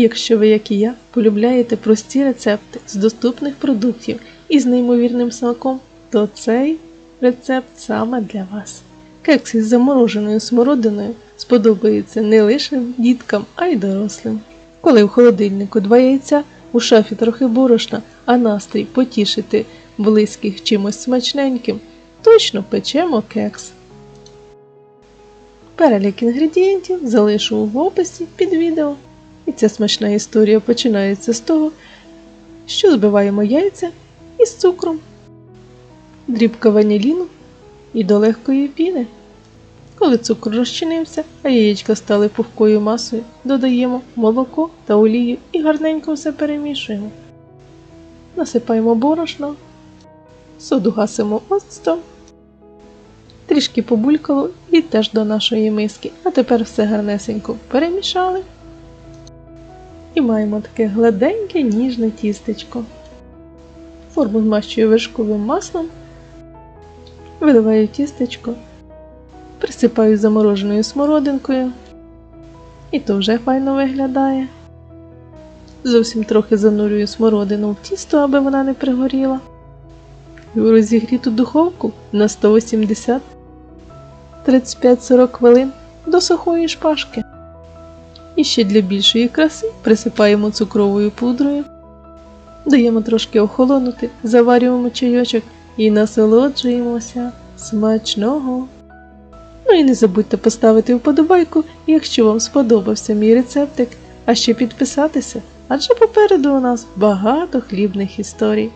Якщо ви, як і я, полюбляєте прості рецепти з доступних продуктів і з неймовірним смаком, то цей рецепт саме для вас. Кекс із замороженою смородиною сподобається не лише діткам, а й дорослим. Коли в холодильнику два яйця, у шафі трохи борошна, а настрій потішити близьких чимось смачненьким, точно печемо кекс. Перелік інгредієнтів залишу в описі під відео. І ця смачна історія починається з того, що збиваємо яйця із цукром, дрібка ваніліну і до легкої піни. Коли цукор розчинився, а яєчка стали пухкою масою, додаємо молоко та олію і гарненько все перемішуємо. Насипаємо борошно, соду гасимо оцтом, трішки побулькало і теж до нашої миски. А тепер все гарнесенько перемішали. І маємо таке гладеньке ніжне тістечко. Форму змащую вершковим маслом, виливаю тістечко, присипаю замороженою смородинкою. І то вже файно виглядає. Зовсім трохи занурюю смородину в тісто, аби вона не пригоріла. І в розігріту духовку на 180 35-40 хвилин до сухої шпажки. І ще для більшої краси присипаємо цукровою пудрою, даємо трошки охолонути, заварюємо чайочок і насолоджуємося смачного. Ну і не забудьте поставити вподобайку, якщо вам сподобався мій рецептик, а ще підписатися, адже попереду у нас багато хлібних історій.